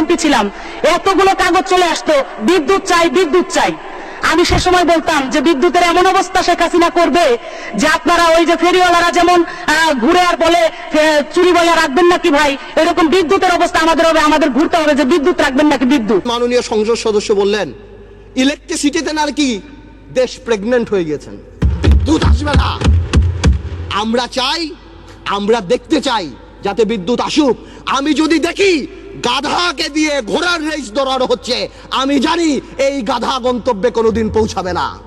MP ছিলাম। এতগুলো কাগজ চলে আসতো, বিদ্যুৎ চাই বিদ্যুৎ চাই। আমি সে সময় বলতাম যে বিদ্যুতের এমন অবস্থা শেখ হাসিনা করবে যে আপনারা ওই যে ফেরিওয়ালারা যেমন ঘুরে আর বলে চুরি রাখবেন নাকি ভাই? এরকম বিদ্যুতের অবস্থা আমাদের হবে, আমাদের ঘুরতে হবে যে বিদ্যুৎ রাখবেন নাকি বিদ্যুৎ? মাননীয় সংসদ সদস্য বললেন ইলেকট্রিসিটিতে না কি দেশ প্রেগনেন্ট হয়ে গেছেন। বিদ্যুৎ আসবে না। আমরা চাই, আমরা দেখতে চাই, যাতে বিদ্যুৎ আসুক। আমি যদি দেখি গাধাকে দিয়ে ঘোড়ার রেস দৌড়ানো হচ্ছে। আমি জানি এই গাধা গন্তব্যে কোনোদিন পৌঁছাবে না।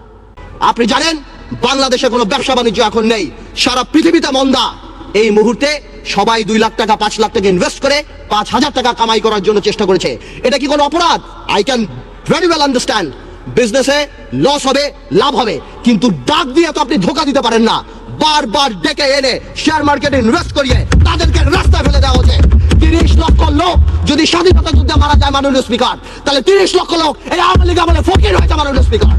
আপনি জানেন, বাংলাদেশে কোনো ব্যবসা বাণিজ্য এখন নেই। সারা পৃথিবীতে মন্দা। এই মুহূর্তে সবাই দুই লাখ টাকা, পাঁচ লাখ টাকা ইনভেস্ট করে পাঁচ হাজার টাকা কামাই করার জন্য চেষ্টা করেছে। এটা কি কোনো অপরাধ? I can very well understand বিজনেসে লস হবে, লাভ হবে। কিন্তু ডাক দিয়ে তো আপনি ধোকা দিতে পারেন না। বারবার ডেকে এনে শেয়ার মার্কেটে ইনভেস্ট করিয়ে তাদেরকে রাস্তায় ফেলে দেওয়া হচ্ছে। তিরিশ লক্ষ লোক যদি স্বাধীনতা যুদ্ধে মারা যায় মাননীয় স্পিকার, তাহলে তিরিশ লক্ষ লোক এই আওয়ামী লীগ আমলে ফকির হয়েছে মাননীয় স্পিকার।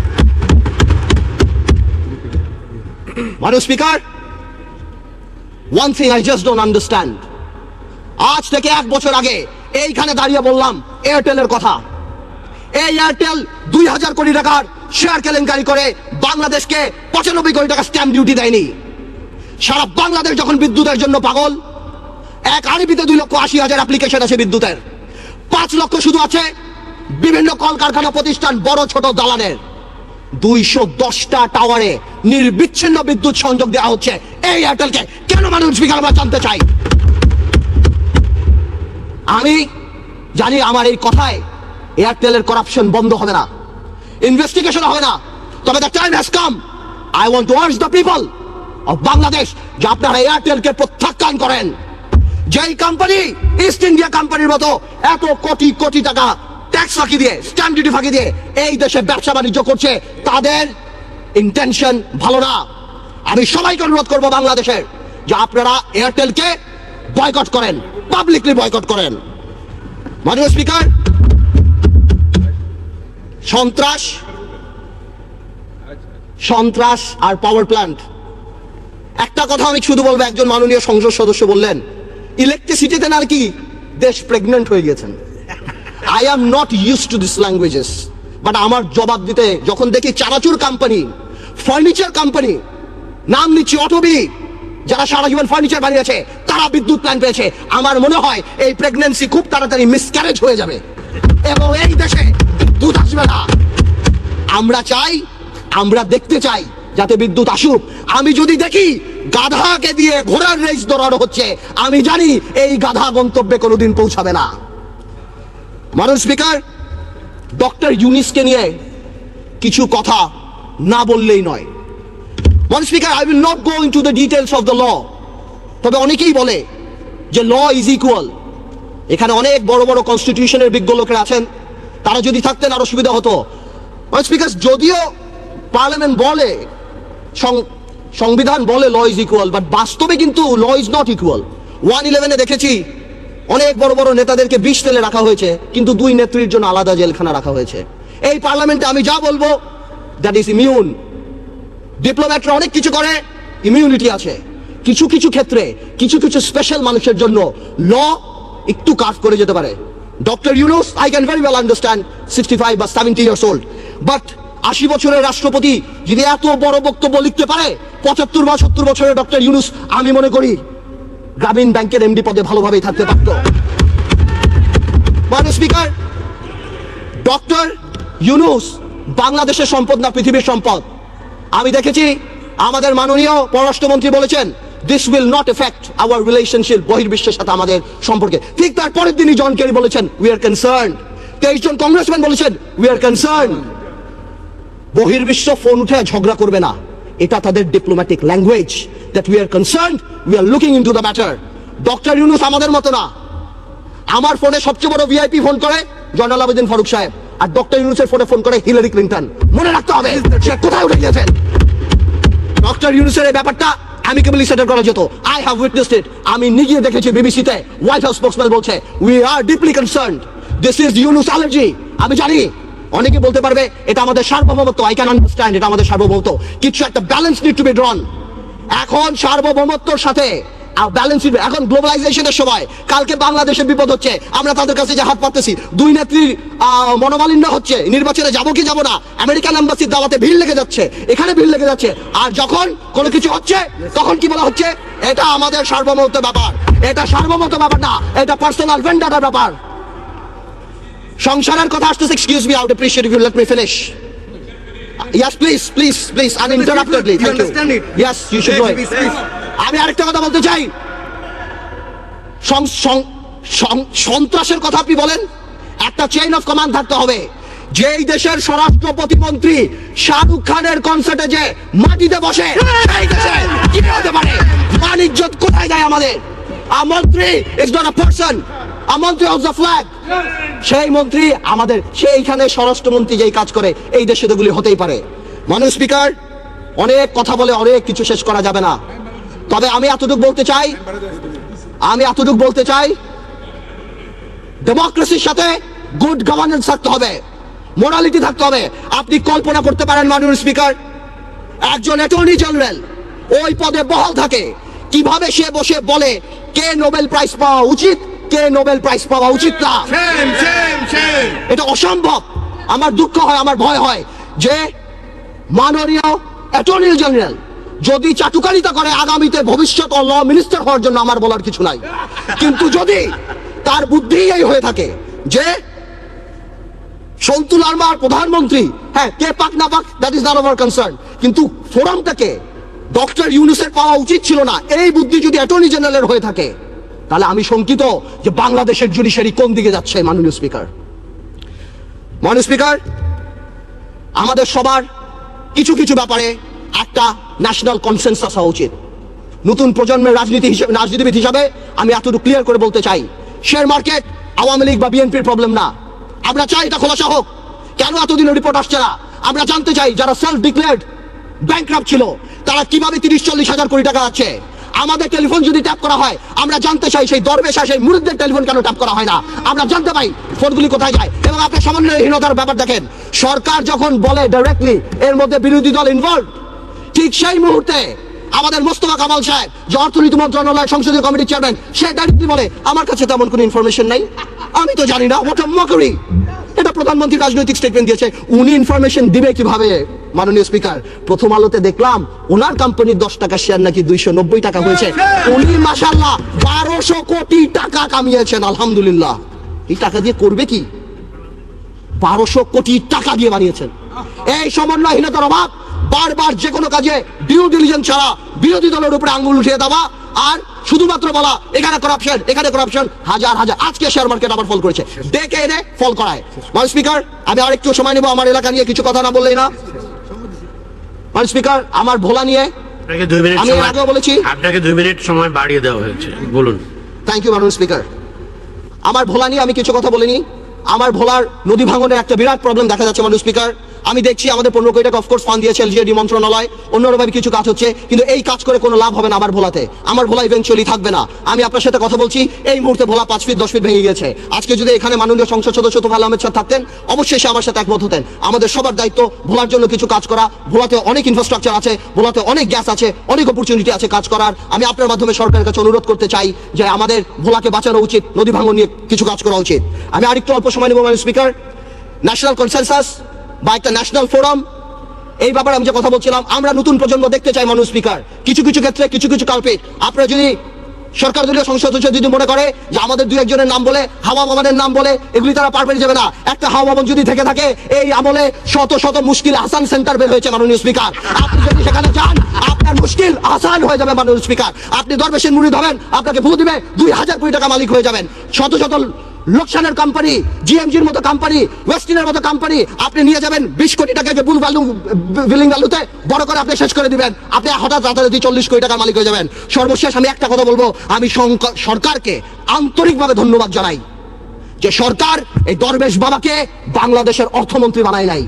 মাননীয় speaker one thing I just don't understand আজ থেকে এক বছর আগে এইখানে দাঁড়িয়ে বললাম এয়ারটেলের কথা। এই এয়ারটেল দুই হাজার কোটি টাকার শেয়ার কেলেঙ্কারি করে বাংলাদেশকে পঁচানব্বই কোটি টাকা স্ট্যাম্প ডিউটি দেয়নি। সারা বাংলাদেশ যখন বিদ্যুতের জন্য পাগল এক আরবিতে দুই লক্ষ আশি হাজার অ্যাপ্লিকেশন আছে বিদ্যুতের। পাঁচ লক্ষ শুধু আছে বিভিন্ন কলকারখানা প্রতিষ্ঠান বড় ছোট দালানের। দুইশো দশটা টাওয়ারে নির্বিচ্ছিন্ন বিদ্যুৎ সংযোগ দেওয়া হচ্ছে। এই এয়ারটেলকে কেন মানুষ আমরা জানতে চাই? আমি জানি আমার এই কথায় এয়ারটেলের করাপশন বন্ধ হবে না। ইনভেস্টিগেশন হবে না। তবে the time has come I want to urge the people of Bangladesh যে আপনারা এয়ারটেলকে প্রত্যাখ্যান করেন। যেই কোম্পানি ইস্ট ইন্ডিয়া কোম্পানির মতো এত কোটি কোটি টাকা ট্যাক্স ফাঁকি দিয়ে স্ট্যাম্প ডিউটি ফাঁকি দিয়ে এই দেশে ব্যবসা বাণিজ্য করছে, তাদের ইন্টেনশন ভালো না। আমি সবাইকে অনুরোধ করব বাংলাদেশের, যে আপনারা এয়ারটেলকে বয়কট করেন পাবলিকলি বয়কট করেন। মাননীয় স্পিকার সন্ত্রাস সন্ত্রাস আর পাওয়ার প্ল্যান্ট একটা কথা আমি শুধু বলব, একজন মাননীয় সংসদ সদস্য বললেন ইলেকট্রিসিটিতে না কি দেশ প্রেগনেন্ট হয়ে গেছেন I am not use to this languages but আমার জবাব দিতে, যখন দেখি চানাচুর কোম্পানি ফার্নিচার কোম্পানি নাম নিচ্ছি অটোবি যারা সারা জীবন ফার্নিচার বানিয়েছে তারা বিদ্যুৎ প্ল্যান পেয়েছে। আমার মনে হয় এই প্রেগনেন্সি খুব তাড়াতাড়ি মিসক্যারেজ হয়ে যাবে। এবং এই দেশে বিদ্যুৎ আসবে না। আমরা চাই, আমরা দেখতে চাই যাতে বিদ্যুৎ আসুক। আমি যদি দেখি গাধাকে দিয়ে ঘোড়ার রেস দৌড়ানো হচ্ছে, আমি জানি এই গাধা গন্তব্যে কোনোদিন পৌঁছাবে না। মানুষ স্পিকার ডক্টর ইউনিসকে নিয়ে কিছু কথা না বললেই নয়। মানুষ speaker I will not go into the details of the law তবে অনেকেই বলে যে ল ইজ ইকুয়াল এখানে অনেক বড় বড় কনস্টিটিউশনের বিজ্ঞ লোকেরা আছেন। তারা যদি থাকতেন আরও সুবিধা হতো। স্পিকার যদিও পার্লামেন্ট বলে সংবিধান বলে ল ইজ ইকুয়াল বাট বাস্তবে কিন্তু law is not equal one ইলেভেনে দেখেছি, অনেক বড় বড় নেতাদেরকে বিষ তেলে রাখা হয়েছে, কিন্তু দুই নেত্রীর জন্য আলাদা জেলখানা রাখা হয়েছে। এই পার্লামেন্টে আমি যা বলব দ্যাট ইজ ইমিউন ডিপ্লোম্যাটরা অনেক কিছু করে ইমিউনিটি আছে। কিছু কিছু ক্ষেত্রে, কিছু কিছু স্পেশাল মানুষের জন্য ল একটু কাজ করে যেতে পারে। Doctor Yunus I can very well understand sixty five বা সেভেন্টি ইয়ার্স ওল্ড বাট আশি বছরের রাষ্ট্রপতি যদি এত বড় বক্তব্য লিখতে পারে, পঁচাত্তর বা সত্তর বছরের ডক্টর ইউনুস, আমি মনে করি গ্রামীণ ব্যাংকের এমডি পদে ভালোভাবেই থাকতে পারত। মাননীয় স্পিকার, ডক্টর ইউনুস বাংলাদেশের সম্পদ না পৃথিবীর সম্পদ? আমি দেখেছি আমাদের মাননীয় পররাষ্ট্রমন্ত্রী বলেছেন this will not affect our relationship বহির্বিশ্বের সাথে আমাদের সম্পর্কে। ঠিক তার পরের দিনই জন কেরি বলেছেন উই আর কনসার্ন তেইশ জন কংগ্রেসম্যান বলেছেন উই আর কনসার্ন বহির্বিশ্ব ফোন উঠে ঝগড়া করবে না। এটা তাদের diplomatic language that we are concern we are looking into the matter doctor Yunus আমাদের মতো না। আমার ফোনে সবচেয়ে বড় ভিআইপি ফোন করে জয়নাল আবেদিন ফারুক সাহেব, আর ডক্টর ইউনুসের ফোনে ফোন করে হিলারি ক্লিন্টন মনে রাখতে হবে, সে কোথায় উঠে গিয়েছেন ডক্টর ইউনুসের এই ব্যাপারটা অ্যামিকেবলি সেটেল করা যেত আই হ্যাভ উইটনেসড ইট আমি নিজে দেখেছি বিবিসিতে হোয়াইট হাউস স্পোক্সম্যান বলছে we are deeply concern this is Yunus allergy আমি জানি অনেকে বলতে পারবে, এটা আমাদের সার্বভৌমত্ব আই ক্যান আন্ডারস্ট্যান্ড এটা আমাদের সার্বভৌমত্ব। কিছু একটা balance need to be drawn এখন সার্বভৌমত্বর সাথে ব্যালেন্স এখন গ্লোবালাইজেশনের সময়, কালকে বাংলাদেশের বিপদ হচ্ছে, আমরা তাদের কাছে যে হাত পাততেছি, দুই নেত্রীর মনোমালিন্য হচ্ছে, নির্বাচনে যাব কি যাব না, আমেরিকান এম্বাসির দাওয়াতে ভিড় লেগে যাচ্ছে, এখানে ভিড় লেগে যাচ্ছে, আর যখন কোনো কিছু হচ্ছে, তখন কি বলা হচ্ছে? এটা আমাদের সার্বভৌমত্ব ব্যাপার। এটা সার্বভৌমত্ব ব্যাপার না, এটা পার্সোনাল ভেন্ডারের ব্যাপার। সংসারের কথা আসতেছে excuse me out appreciate you let me finish. You Thank you. understand it? Yes, you should know it. Please, please. আমি আরেকটা কথা বলতে চাই সং- সং- সং- সন্ত্রাসের কথা আপনি বলেন একটা চেইন অফ কমান্ড থাকতে হবে যেই দেশের স্বরাষ্ট্র প্রতিমন্ত্রী শাহরুখ খানের কনসার্টে যে মাটিতে বসে সেই দেশে কি হতে পারে মান ইজ্জত কোথায় যায় আমাদের আমন্ত্রী মন্ত্রী is not a person a মন্ত্রী অফ দ্য ফ্ল্যাগ সেই মন্ত্রী আমাদের সেইখানে স্বরাষ্ট্রমন্ত্রী যেই কাজ করে, এই দেশে এগুলি হতেই পারে। মানুষ স্পিকার অনেক কথা বলে অনেক কিছু শেষ করা যাবে না। তবে আমি এতটুকু বলতে চাই, আমি এতটুকু বলতে চাই ডেমোক্রেসির সাথে গুড গভর্নেন্স থাকতে হবে মোরালিটি থাকতে হবে। আপনি কল্পনা করতে পারেন মাননীয় স্পিকার একজন অ্যাটর্নি জেনারেল ওই পদে বহাল থাকে। কীভাবে সে বসে বলে কে নোবেল প্রাইজ পাওয়া উচিত কে নোবেল প্রাইজ পাওয়া উচিত না. এটা অসম্ভব। আমার দুঃখ হয় আমার ভয় হয় যে মাননীয় অ্যাটর্নি জেনারেল যদি চাটুকারিতা করে আগামীতে ভবিষ্যৎ ল মিনিস্টার হওয়ার জন্য আমার বলার কিছু নাই। কিন্তু যদি তার বুদ্ধি এই হয়ে থাকে যে সন্তুল আরমার প্রধানমন্ত্রী হ্যাঁ কে পাক না পাক that is not our concern কিন্তু ফোরামটাকে ডক্টর ইউনুসের পাওয়া উচিত ছিল না। এই বুদ্ধি যদি অ্যাটর্নি জেনারেলের হয়ে থাকে তাহলে আমি শঙ্কিত যে বাংলাদেশের জুডিশিয়ারি কোন দিকে যাচ্ছে, মাননীয় স্পিকার মাননীয় স্পিকার আমাদের সবার কিছু কিছু ব্যাপারে একটা ন্যাশনাল কনসেনসাস হওয়া উচিত। নতুন প্রজন্মের রাজনীতি হিসেবে রাজনীতিবিদ হিসাবে আমি এতটুকু ক্লিয়ার করে বলতে চাই শেয়ার মার্কেট আওয়ামী লীগ বা বিএনপির প্রবলেম না। আমরা চাই এটা খোলাসা হোক। কেন এতদিনের রিপোর্ট আসছে না? আমরা জানতে চাই যারা সেলফ ডিক্লেয়ার্ড ব্যাংক্রাফট ছিল, তারা কীভাবে তিরিশ, চল্লিশ হাজার কোটি টাকা আছে? আমাদের টেলিফোন যদি ট্যাপ করা হয়, আমরা জানতে চাই সেই দরবেশ সেই মুরিদদের টেলিফোন কেন ট্যাপ করা হয় না। আমরা জানতে পাই ফোনগুলি কোথায় যায়। এবং আপনি সমন্বয়হীনতার ব্যাপার দেখেন, সরকার যখন বলে ডাইরেক্টলি এর মধ্যে বিরোধী দল ইনভলভ ঠিক সেই মুহূর্তে আমাদের মোস্তফা কামাল সাহেব, যে অর্থনীতি মন্ত্রণালয় সংসদীয় কমিটির চেয়ারম্যান সে ডাইরেক্টলি বলে, আমার কাছে তেমন কোনো ইনফরমেশন নাই। আমি তো জানি না ওটা মকরি এটা প্রধানমন্ত্রী রাজনৈতিক স্টেটমেন্ট দিয়েছে। উনি ইনফরমেশন দিবে কীভাবে? মাননীয় স্পিকার, প্রথম আলোতে দেখলাম ওনার কোম্পানির দশ টাকা শেয়ার নাকি দুইশো নব্বই টাকা হয়েছে। উনি মাসাল্লাহ বারোশো কোটি টাকা কামিয়েছেন, আলহামদুলিল্লাহ। এই টাকা দিয়ে করবে কি? বারোশো কোটি টাকা দিয়ে বানিয়েছেন। এই সমন্বয়হীনতার অভাব, বারবার যে কোনো কাজে ডিউ ডিলিজেন্স ছাড়া বিরোধী দলের উপরে আঙ্গুল উঠিয়ে দেওয়া আর শুধুমাত্র বলা, এখানে করাপশন এখানে করাপশন হাজার হাজার, আজকে শেয়ার মার্কেট আবার ফল করেছে। ডেকে এনে ফল করায়। মানে স্পিকার, আমি আরেকটু সময় নেব, আমার এলাকা নিয়ে কিছু কথা না বললেই না। মানে স্পিকার আমার ভোলা নিয়ে আপনাকে দুই মিনিট আমি আগেও বলেছি। আপনাকে দুই মিনিট সময় বাড়িয়ে দেওয়া হয়েছে। বলুন। থ্যাংক ইউ মাননীয় স্পিকার। আমার ভোলা নিয়ে আমি কিছু কথা বলিনি। আমার ভোলার নদী ভাঙনের একটা বিরাট প্রবলেম দেখা যাচ্ছে মানুষ স্পিকার। আমি দেখছি আমাদের পনেরো কোটি টাকা অফকোর্স ফান্ড দিয়েছে এলজিএডি মন্ত্রণালয়। অন্যভাবে কিছু কাজ হচ্ছে, কিন্তু এই কাজ করে কোনো লাভ হবে না আমার ভোলাতে। আমার ভোলা ইভেন্চুয়ালি থাকবে না। আমি আপনার সাথে কথা বলছি, এই মুহূর্তে ভোলা পাঁচ ফিট দশ ফিট ভেঙে গেছে আজকে যদি এখানে মাননীয় সংসদ সদস্য তোফাল আহমেদ স্যার থাকতেন, অবশ্যই সে আমার সাথে একমত হতেন। আমাদের সবার দায়িত্ব ভোলার জন্য কিছু কাজ করা। ভোলাতে অনেক ইনফ্রাস্ট্রাকচার আছে, ভোলাতে অনেক গ্যাস আছে, অনেক অপরচুনিটি আছে কাজ করার। আমি আপনার মাধ্যমে সরকারের কাছে অনুরোধ করতে চাই যে আমাদের ভোলাকে বাঁচানো উচিত, নদী ভাঙন নিয়ে কিছু কাজ করা উচিত। আমি আরেকটু অল্প সময় নেব স্পিকার ন্যাশনাল কনসেনসাস বা একটা ন্যাশনাল ফোরাম এই ব্যাপারে আমি যে কথা বলছিলাম, আমরা নতুন প্রজন্ম দেখতে চাই মানুষ স্পিকার। কিছু কিছু ক্ষেত্রে, কিছু কিছু কাল্পিট আপনারা যদি সরকার দলীয় সংসদ যদি মনে করে যে আমাদের দুই একজনের নাম বলে, হাওয়া ভবনের নাম বলে, এগুলি তারা পার পেরে যাবে না। একটা হাওয়া ভবন যদি থেকে থাকে, এই আমলে শত শত মুশকিল আসান সেন্টার বের হয়েছে মাননীয় স্পিকার। আপনি যদি সেখানে যান, আপনার মুশকিল আসান হয়ে যাবে মাননীয় স্পিকার। আপনি দরবেশের মুড়ি ধরেন, আপনাকে ভূ দিবে, দুই হাজার কোটি টাকা মালিক হয়ে যাবেন। শত শত লোকসানের কোম্পানি জিএমজির মতো কোম্পানি ওয়েস্টিনের মতো কোম্পানি আপনি নিয়ে যাবেন বিশ কোটি টাকাকে বুল ভ্যালু বিলিং ভ্যালুতে বড় করে আপনি শেষ করে দিবেন। আপনি হঠাৎ রাতারাতি চল্লিশ কোটি টাকার মালিক হয়ে যাবেন। সর্বশেষ আমি একটা কথা বলব, আমি সরকারকে আন্তরিকভাবে ধন্যবাদ জানাই যে সরকার এই দরবেশ বাবাকে বাংলাদেশের অর্থমন্ত্রী বানায় নাই।